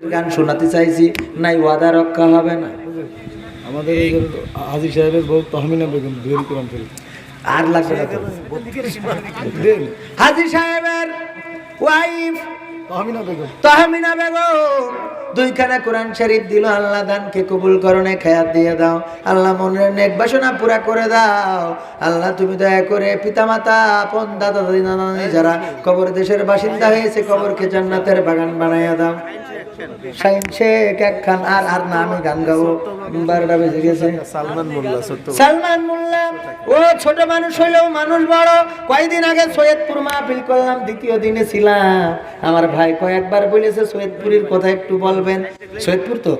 গান শোনাতে চাইছি নাই ওয়াদা রক্ষা হবে না। আমাদের এই যে হাজি সাহেবের বউ তহমিনা বেগম দুয়ের কোরআন শরীফ আর লাগবে না। হাজি সাহেবের ওয়াইফ তহমিনা বেগম। তাহমিনা বেগম দুইখানা কোরআন শরীফ দিল আল্লাহ দানকে কবুল করণে খেয়াত দিয়ে দাও। আল্লাহ মনের নেক বাসনা পুরা করে দাও। আল্লাহ তুমি দয়া করে পিতামাতা আপন দাদা দাদি নানা নানি যারা কবর দেশের বাসিন্দা হয়েছে কবরকে জান্নাতের বাগান বানাইয়া দাও। শাহিন শেখ একখান আর আর না আমি গান গাবো। বারোটা বেজে গেছে। সালমান মোল্লা সালমান মোল্লা ও ছোট মানুষ হইলেও মানুষ বড়। কয়েকদিন আগে সৈয়দপুর মাহফিল করলাম দ্বিতীয় দিনে ছিলাম। আমার ভাই কয়েকবার বলেছে সৈয়দপুরের কথা একটু বলবেন। সৈয়দপুর তো?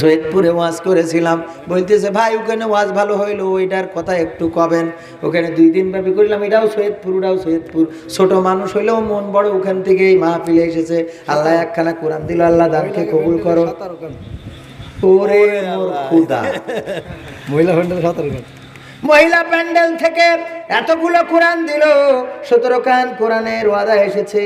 সৈয়দপুরে ওয়াজ করেছিলাম। বলতেছে ভাই ওখানে ওয়াজ ভালো হইল ওইটার কথা একটু কবেন। ওখানে দুই দিন ব্যাপী করলাম এটাও সৈয়দপুর ওটাও সৈয়দপুর। ছোট মানুষ হইলেও মন বড় ওখান থেকে এই মাহফিলে এসেছে। আল্লাহ একখানা কোরআন দিল আল্লাহ দানকে কবুল করো। ওরে মোর খুদা। মহিলা ফ্যান্ডেল সাতারো গান মহিলা প্যান্ডেল থেকে এতগুলো কোরআন দিল। সতেরো কান কোরআনের ওয়াদা এসেছে।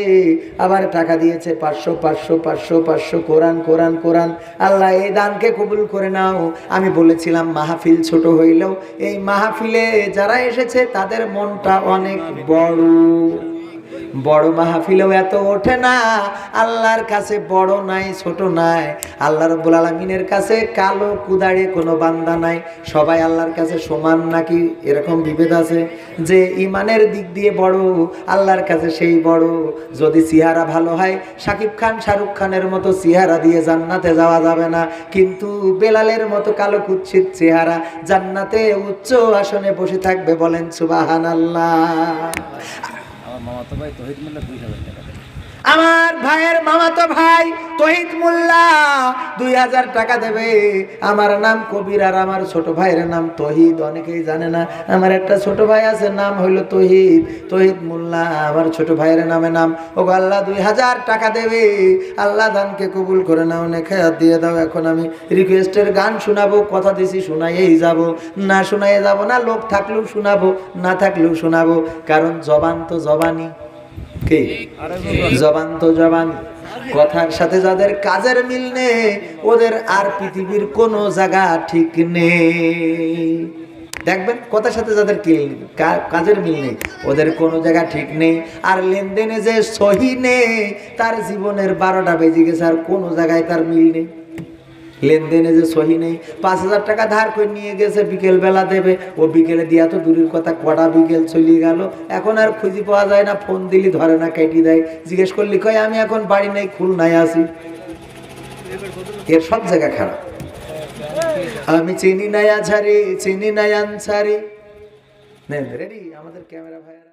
আবার টাকা দিয়েছে পাঁচশো পাঁচশো পাঁচশো পাঁচশো কোরআন কোরআন কোরআন। আল্লাহ এই দানকে কবুল করে নাও। আমি বলেছিলাম, মাহফিল ছোট হইলেও এই মাহফিলে যারা এসেছে তাদের মনটা অনেক বড়। বড় মাহফিলেও এত ওঠে না। আল্লাহর কাছে বড় নাই, ছোট নাই। আল্লাহ রব্বুল আলমিনের কাছে কালো কুদাড়ে কোনো বান্দা নাই। সবাই আল্লাহর কাছে সমান নাকি? এরকম বিভেদ আছে? যে ইমানের দিক দিয়ে বড়, আল্লাহর কাছে সেই বড়। যদি সিহারা ভালো হয় শাকিব খান, শাহরুখ খানের মতো সিহারা দিয়ে জান্নাতে যাওয়া যাবে না। কিন্তু বেলালের মতো কালো কুচ্ছিত চেহারা জান্নাতে উচ্চ আসনে বসে থাকবে বলেন সুবাহান আল্লাহ মামাতো ভাই তহিদ মোল্লা দুই হাজার টাকা আমার ভাইয়ের তহিদ মোল্লা, দুই হাজার টাকা দেবে। আমার নাম কবির আর আমার ছোট ভাইয়ের নাম তহিদ, অনেকেই জানে না। আমার একটা ছোট ভাই আছে, নাম তহিদ। তহিদ মোল্লা, আমার ছোট ভাইয়ের নামে নাম। ও আল্লাহ, দুই হাজার টাকা দেবে। আল্লাহ দানকে কবুল করে নে খেয়াত দিয়ে দাও। এখন আমি রিকোয়েস্টের গান শোনাবো, কথা দিছি, শোনাইয়েই যাব। না শোনাইয়ে যাব না, লোক থাকলেও শোনাবো, না থাকলেও শোনাবো। কারণ জবান তো জবানি কে? জবান তো জবান। কথার সাথে যাদের কাজের মিল নেই, ওদের আর পৃথিবীর কোনো জায়গা ঠিক নেই। দেখবেন, কথার সাথে যাদের কাজের মিল নেই, ওদের কোনো জায়গা ঠিক নেই। আর লেনদেনে যে সহি নেই, তার জীবনের বারোটা বেজে গেছে, আর কোনো জায়গায় তার মিল নেই। লেনদেনে যে সহি নেই, পাঁচ হাজার টাকা ধার করে নিয়ে গেছে, বিকেল বেলা দেবে। ও বিকেলে দিয়া তো দূরের কথা, কটা বিকেল চলে গেল। এখন আর খুঁজি পাওয়া যায় না, ফোন দিলি ধরে না, কেটে দেয়। জিজ্ঞেস করলি কয় আমি এখন বাড়ি নেই, খুলনায় আসি এর সব জায়গা খারাপ। আমি চিনি নাই আছারি, চিনি নাই আনসারি। রেডি, আমাদের ক্যামেরা ভাইয়েরা।